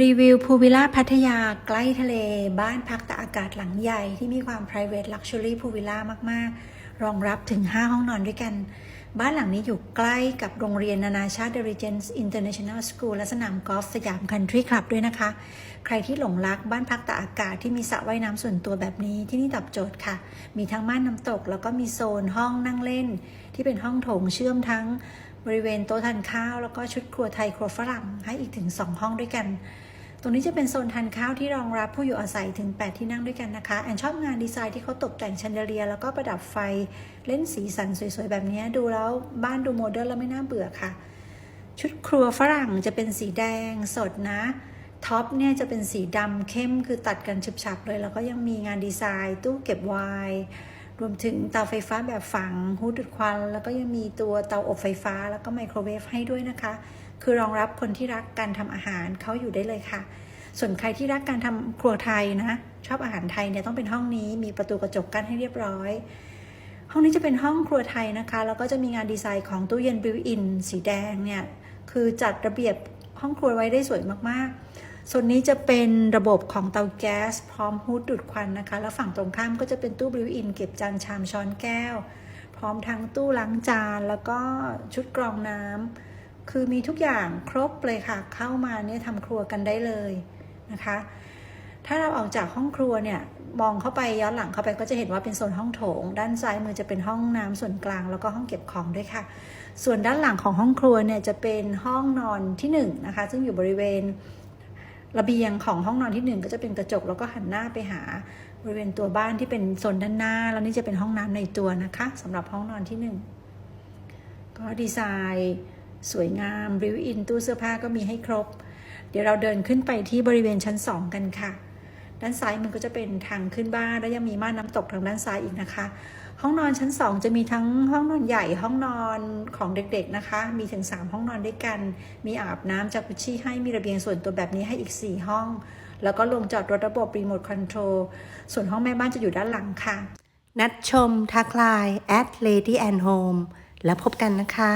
รีวิวพูวิลล่าพัทยาใกล้ทะเล บ้านพักตากอากาศหลังใหญ่ที่มีความ private luxury พูวิลล่ามาก ๆ รองรับถึง 5 ห้องนอนด้วยกัน บ้านหลังนี้อยู่ใกล้กับโรงเรียนนานาชาติ The Regents International School และสนามกอล์ฟสยามคันทรีคลับด้วยนะคะ ใครที่หลงรักบ้านพักตากอากาศที่มีสระว่ายน้ำส่วนตัวแบบนี้ที่นี่ตอบโจทย์ค่ะ มีทั้งม่านน้ำตก แล้วก็มีโซนห้องนั่งเล่น ที่เป็นห้องโถงเชื่อมทั้ง บริเวณโต๊ะทานข้าว แล้วก็ชุดครัวไทยครัวฝรั่งให้อีกถึง 2 ห้องด้วยกัน ตรงนี้จะเป็นโซนทานข้าวที่รองรับผู้อยู่อาศัยถึง 8 ที่นั่งด้วยกันนะคะ แอนชอบงานดีไซน์ที่เขาตกแต่งชันเดเลีย แล้วก็ประดับไฟเล่นสีสันสวยๆ แบบนี้ดูแล้วบ้านดูโมเดิร์นแล้วไม่น่าเบื่อค่ะ ชุดครัวฝรั่งจะเป็นสีแดงสดนะท็อปเนี่ยจะเป็นสีดำเข้มคือตัดกันฉึบฉับเลย แล้วก็ยังมีงานดีไซน์ ตู้เก็บไวน์ รวมถึงเตาไฟฟ้าแบบฝังฮูดดูดควัน แล้วก็ยังมีตัวเตาอบไฟฟ้า แล้วก็ไมโครเวฟให้ด้วยนะคะ คือรองรับคนที่รักการทำอาหารเขาอยู่ได้เลยค่ะ ส่วนใครที่รักการทำครัวไทยนะ ชอบอาหารไทยเนี่ยต้องเป็นห้องนี้มีประตูกระจกกั้นให้เรียบร้อย ห้องนี้จะเป็นห้องครัวไทยนะคะ แล้วก็จะมีงานดีไซน์ของตู้เย็นบิวอินสีแดงเนี่ยคือจัดระเบียบห้องครัวไว้ได้สวยมากๆ ส่วนนี้จะเป็นระบบของเตาแก๊ส พร้อมฮูดดูดควันนะคะ แล้วฝั่งตรงข้ามก็จะเป็นตู้บิวอินเก็บจานชามช้อนแก้ว พร้อมทั้งตู้ล้างจานแล้วก็ชุดกรองน้ำคือมีทุกอย่างครบเลยค่ะ เข้ามาเนี่ยทำครัวกันได้เลยนะคะ ถ้าเราออกจากห้องครัวเนี่ยมองเข้าไปย้อนหลังเข้าไปก็จะเห็นว่าเป็นโซนห้องโถง ด้านซ้ายมือจะเป็นห้องน้ำส่วนกลางแล้วก็ห้องเก็บของด้วยค่ะ ส่วนด้านหลังของห้องครัวเนี่ยจะเป็นห้องนอนที่1นงนะคะซึ่งอยู่บริเวณ ระเบียงของห้องนอนที่1ก็จะเป็นกระจกแล้วก็หันหน้าไปหาบริเวณตัวบ้านที่เป็นโซนด้านหน้า แล้วนี่จะเป็นห้องน้ำในตัวนะคะสำหรับห้องนอนที่ 1 ก็ดีไซน์สวยงามริวอินตู้เสื้อผ้าก็มีให้ครบ เดี๋ยวเราเดินขึ้นไปที่บริเวณชั้น 2 กันค่ะ ด้านซ้ายมันก็จะเป็นทางขึ้นบ้าน แล้วยังมีม่านน้ำตกทางด้านซ้ายอีกนะคะ ห้องนอนชั้น 2 จะมีทั้งห้องนอนใหญ่ห้องนอนของเด็กๆนะคะ มีถึง 3 ห้องนอนด้วยกัน มีอาบน้ำจากุชี่ให้มีระเบียงส่วนตัวแบบนี้ให้อีก 4 ห้อง แล้วก็ลงจอดรถระบบรีโมทคอนโทรลส่วนห้องแม่บ้านจะอยู่ด้านหลังค่ะ นัดชมทักไลน์ at lady and home แล้วพบกันนะคะ